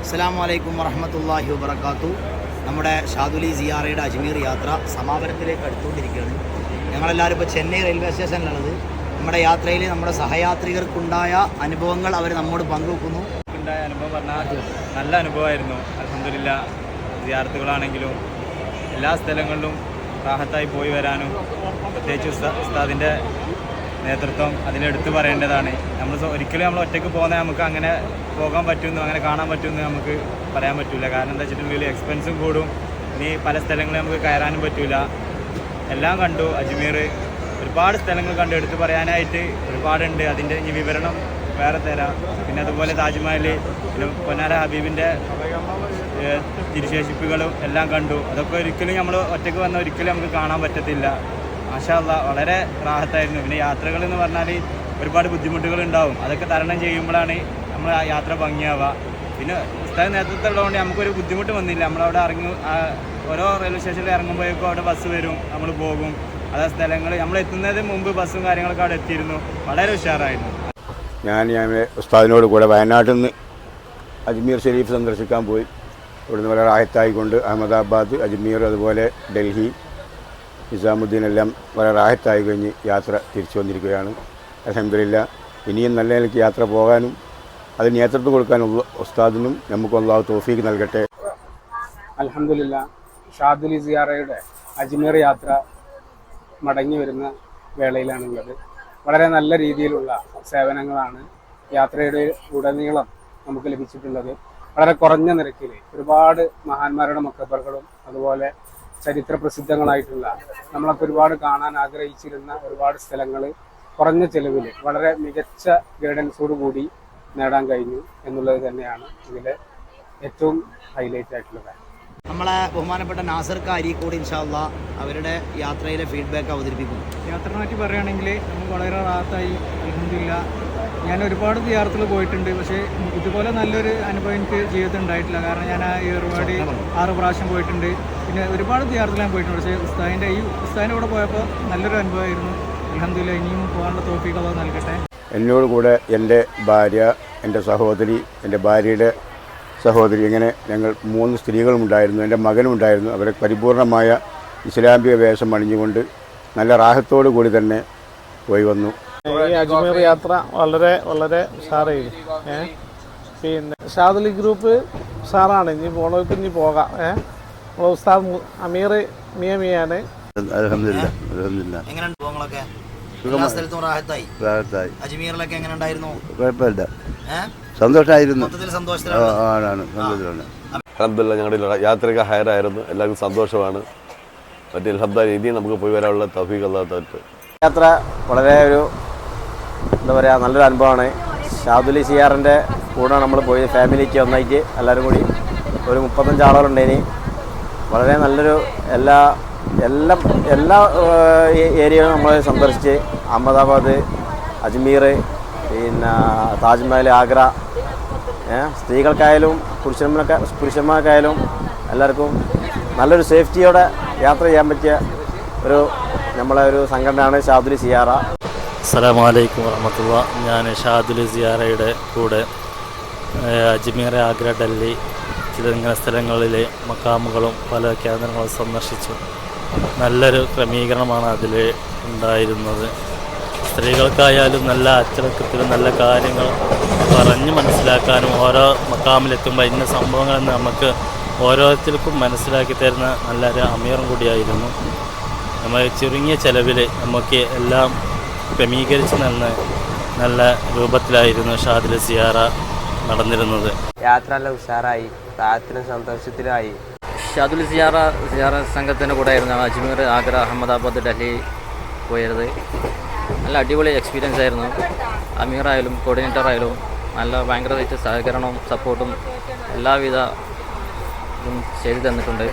അസ്സാം വലൈക്കും വറഹമത്തല്ലാഹി വബർക്കാത്തു നമ്മുടെ ഷാദുലി സിയാറയുടെ അജ്മീർ യാത്ര സമാപനത്തിലേക്ക് അടുത്തുകൊണ്ടിരിക്കുകയാണ്. ഞങ്ങളെല്ലാവരും ഇപ്പോൾ ചെന്നൈ റെയിൽവേ സ്റ്റേഷനിലുള്ളത്. നമ്മുടെ യാത്രയിൽ നമ്മുടെ സഹയാത്രികർക്കുണ്ടായ അനുഭവങ്ങൾ അവർ നമ്മോട് പങ്കുവെക്കുന്നു. ഉണ്ടായ അനുഭവം പറഞ്ഞാൽ നല്ല അനുഭവമായിരുന്നു. അലഹമില്ല വിദ്യാർത്ഥികളാണെങ്കിലും എല്ലാ സ്ഥലങ്ങളിലും റാഹത്തായി പോയി വരാനും പ്രത്യേകിച്ച് ഉസ്താ- ഉസ്താദിന്റെ നേതൃത്വം അതിലെടുത്ത് പറയേണ്ടതാണ്. നമ്മൾ ഒരിക്കലും നമ്മൾ ഒറ്റയ്ക്ക് പോകുന്ന നമുക്ക് അങ്ങനെ പോകാൻ പറ്റുമെന്നും അങ്ങനെ കാണാൻ പറ്റുമെന്ന് നമുക്ക് പറയാൻ പറ്റില്ല കാരണം എന്താ വെച്ചിട്ടുണ്ടെങ്കിൽ എക്സ്പെൻസും കൂടും. ഇനി പല സ്ഥലങ്ങളിൽ നമുക്ക് കയറാനും പറ്റില്ല എല്ലാം കണ്ടു. അജ്മീർ ഒരുപാട് സ്ഥലങ്ങൾ കണ്ടു. എടുത്ത് പറയാനായിട്ട് ഒരുപാടുണ്ട്. അതിന്റെ ഇനി വിവരണം വേറെ തരാം. പിന്നെ അതുപോലെ താജ്മഹൽ പിന്നെ പൊന്നാര ഹബീബിന്റെ തിരുശേഷിപ്പുകളും എല്ലാം കണ്ടു. അതൊക്കെ ഒരിക്കലും നമ്മൾ ഒറ്റയ്ക്ക് വന്ന ഒരിക്കലും നമുക്ക് കാണാൻ പറ്റത്തില്ല. മാഷാല്ല വളരെ റാഹത്തായിരുന്നു. പിന്നെ യാത്രകൾ എന്ന് പറഞ്ഞാൽ ഒരുപാട് ബുദ്ധിമുട്ടുകൾ ഉണ്ടാവും. അതൊക്കെ തരണം ചെയ്യുമ്പോഴാണ് നമ്മൾ ആ യാത്ര ഭംഗിയാവുക. പിന്നെ ഉസ്താദ് നേതൃത്വം ഉള്ളതുകൊണ്ട് നമുക്കൊരു ബുദ്ധിമുട്ട് വന്നില്ല. നമ്മളവിടെ ഇറങ്ങി ഓരോ റെയിൽവേ സ്റ്റേഷനിൽ ഇറങ്ങുമ്പോഴേക്കും അവിടെ ബസ് വരും നമ്മൾ പോകും. അതാ സ്ഥലങ്ങൾ നമ്മൾ എത്തുന്നതിന് മുമ്പ് ബസ്സും കാര്യങ്ങളൊക്കെ അവിടെ എത്തിയിരുന്നു. വളരെ ഉഷാറായിരുന്നു. ഞാൻ ഞാൻ ഉസ്താദിനോട് കൂടെ വയനാട്ടിൽ നിന്ന് അജ്മീർ ഷെരീഫ് സന്ദർശിക്കാൻ പോയി. ഇവിടുന്ന് വളരെ ആയത്തായിക്കൊണ്ട് അഹമ്മദാബാദ് അജ്മീർ അതുപോലെ ഡൽഹി നിസാമുദ്ദീൻ എല്ലാം വളരെ റാഹത്തായി കഴിഞ്ഞ് യാത്ര തിരിച്ചു വന്നിരിക്കുകയാണ്. അലഹമില്ല ഇനിയും നല്ല നിലയ്ക്ക് യാത്ര പോകാനും അതിന് നേതൃത്വം കൊടുക്കാനുള്ള ഉസ്താദിനും നമുക്ക് അള്ളാഹു തോഫീക്ക് നൽകട്ടെ. അലഹമില്ല ഷാദുലി സിയാറയുടെ അജ്മീർ യാത്ര മടങ്ങി വരുന്ന വേളയിലാണുള്ളത്. വളരെ നല്ല രീതിയിലുള്ള സേവനങ്ങളാണ് യാത്രയുടെ ഉടനീളം നമുക്ക് ലഭിച്ചിട്ടുള്ളത്. വളരെ കുറഞ്ഞ നിരക്കിൽ ഒരുപാട് മഹാന്മാരുടെ മക്കബറുകളും അതുപോലെ ചരിത്ര പ്രസിദ്ധങ്ങളായിട്ടുള്ള നമ്മളൊക്കെ ഒരുപാട് കാണാൻ ആഗ്രഹിച്ചിരുന്ന ഒരുപാട് സ്ഥലങ്ങൾ കുറഞ്ഞ ചെലവിൽ വളരെ മികച്ച ഗൈഡൻസോട് കൂടി നേടാൻ കഴിഞ്ഞു എന്നുള്ളത് തന്നെയാണ് ഇതിലെ ഏറ്റവും ഹൈലൈറ്റ് ആയിട്ടുള്ള കാര്യം നമ്മളെ ബഹുമാനപ്പെട്ട നാസർ കാരിക്കൂടി ഇൻഷാല്ല അവരുടെ യാത്രയിലെ ഫീഡ്ബാക്ക് അവതരിപ്പിക്കുന്നു. യാത്രയെ പറ്റി പറയുകയാണെങ്കിൽ നമുക്ക് വളരെ റാത്തായി അലഹമില്ല ഞാൻ ഒരുപാട് യാത്രകൾ പോയിട്ടുണ്ട്. പക്ഷേ ഇതുപോലെ നല്ലൊരു അനുഭവം എനിക്ക് ജീവിതത്തിൽ ഉണ്ടായിട്ടില്ല. കാരണം ഞാൻ ആ ഈ ഒരുപാട് ആറ് പ്രാവശ്യം പോയിട്ടുണ്ട്. പിന്നെ ഒരുപാട് ഞാൻ പോയിട്ടുണ്ട്. പക്ഷേ ഉസ്താദിന്റെ ഈ ഉസ്താദിന്റെ കൂടെ പോയപ്പോൾ നല്ലൊരു അനുഭവമായിരുന്നു അലഹമില്ല ഇനിയും പോകാനുള്ള തോഫിക്ക് അത് നൽകട്ടെ. എന്നോട് കൂടെ എന്റെ ഭാര്യ എന്റെ സഹോദരി എന്റെ ഭാര്യയുടെ സഹോദരി ഇങ്ങനെ ഞങ്ങൾ മൂന്ന് സ്ത്രീകളും ഉണ്ടായിരുന്നു എന്റെ മകനും ഉണ്ടായിരുന്നു അവരെ പരിപൂർണമായ ഇസ്ലാമിക വേഷം അണിഞ്ഞുകൊണ്ട് നല്ല റാഹത്തോടു കൂടി തന്നെ പോയി വന്നു. ഈ അജ്മീർ യാത്ര വളരെ വളരെ ഉഷാറായിരുന്നു ഏഹ് പിന്നെ ഷാദലി ഗ്രൂപ്പ് ഉഷാറാണ് ഇനി പോണവർക്ക് ഇനി പോകാം. ഏ? നമ്മളെ ഉസ്താദ് അമീർ മിയ മിയാണ്. അലഹമില്ല അലഹമില്ല എങ്ങനെ അജ്മീറിലൊക്കെ ഉണ്ടായിരുന്നു കുഴപ്പമില്ല. സന്തോഷമായിരുന്നു സന്തോഷത്തിലാണ്. അലഹമില്ല ഞങ്ങളുടെ യാത്രയൊക്കെ ഹയറായിരുന്നു എല്ലാവർക്കും സന്തോഷമാണ്. മറ്റേ അലഹമ്മ രീതിയിൽ നമുക്ക് പോയി വരാനുള്ള തഫീഖ് അല്ലാത്ത യാത്ര വളരെ ഒരു എന്താ പറയുക നല്ലൊരു അനുഭവമാണ്. ഷാദുലി സിയാറിന്റെ കൂടെ നമ്മൾ പോയി. ഫാമിലിക്ക് ഒന്നായിട്ട് എല്ലാവരും കൂടി. ഒരു മുപ്പത്തഞ്ച് ആളുകളുണ്ടേനി വളരെ നല്ലൊരു എല്ലാ എല്ലാ എല്ലാ ഏരിയകളും നമ്മൾ സന്ദർശിച്ച് അഹമ്മദാബാദ് അജ്മീർ പിന്നെ താജ്മഹൽ ആഗ്ര സ്ത്രീകൾക്കായാലും പുരുഷന്മാർക്ക പുരുഷന്മാർക്കായാലും എല്ലാവർക്കും നല്ലൊരു സേഫ്റ്റിയോടെ യാത്ര ചെയ്യാൻ പറ്റിയ ഒരു നമ്മളെ ഒരു സംഘടനയാണ് ഷാദുലി സിയാറ. അസ്സലാമലൈക്കും വറഹമത്തുള്ള ഞാൻ ഷാദുലി സിയാറയുടെ കൂടെ അജ്മീർ ആഗ്ര ഡൽഹി ചില സ്ഥലങ്ങളിലെ മക്കാമുകളും പല കേന്ദ്രങ്ങളും സന്ദർശിച്ചു. നല്ലൊരു ക്രമീകരണമാണ് അതിൽ ഉണ്ടായിരുന്നത്. സ്ത്രീകൾക്കായാലും നല്ല അച്ചടക്കത്തിലും നല്ല കാര്യങ്ങൾ പറഞ്ഞ് മനസ്സിലാക്കാനും ഓരോ മക്കാമിലെത്തുമ്പോൾ ഇന്ന സംഭവങ്ങളെന്ന് നമുക്ക് ഓരോരുത്തർക്കും മനസ്സിലാക്കി തരുന്ന നല്ലൊരു അമീറും കൂടിയായിരുന്നു. നമ്മൾ ചുരുങ്ങിയ ചെലവിൽ നമുക്ക് എല്ലാം ക്രമീകരിച്ച് നിന്ന് നല്ല രൂപത്തിലായിരുന്നു ഷാദിൽ സിയാറ. നടന്നിരുന്നത്. യാത്ര നല്ല ഉഷാറായി പ്രായത്തിലും സന്തോഷത്തിലായി ഷാദുൽ സിയാറ സിയാറ സംഘത്തിന്റെ കൂടെ ആയിരുന്നു അജ്മീർ ആഗ്ര അഹമ്മദാബാദ് ഡൽഹി പോയത് നല്ല അടിപൊളി എക്സ്പീരിയൻസ് ആയിരുന്നു. അമീർ ആയാലും കോർഡിനേറ്റർ ആയാലും നല്ല ഭയങ്കരമായിട്ട് സഹകരണവും സപ്പോർട്ടും എല്ലാവിധ ഇതും ചെയ്തു തന്നിട്ടുണ്ട്.